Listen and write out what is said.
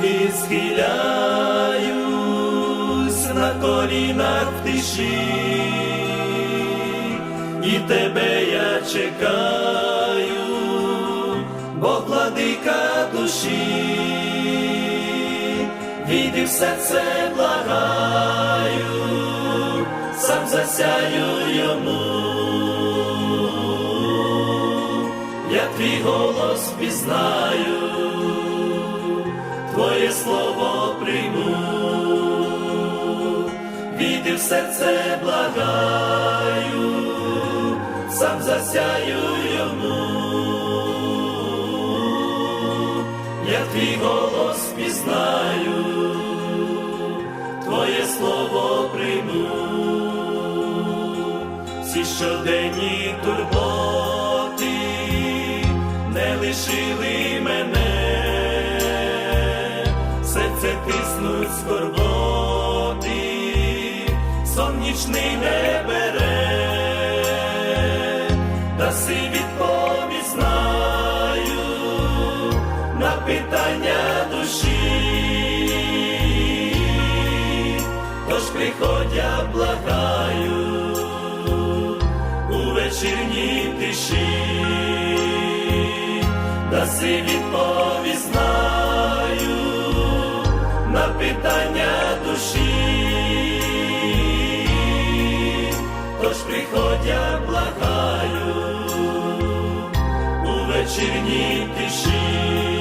молитві схиляюсь на колінах тиші, і тебе я чекаю, Бог владика душі, війди в серце благаю, сам засяю йому. Я твій голос пізнаю, Твоє слово прийму, війди в серце благаю, сам засяю йому, я твій голос пізнаю, Твоє слово прийму, всі щоденні турботи не лишили серце тиснуть скорботи, сон нічний не бере, даси відповідь знаю на питання душі, тож приходь, я благаю у вечірній тиші, даси відповідь знаю. на питання душі, тож приходя, благаю у вечірній тиші.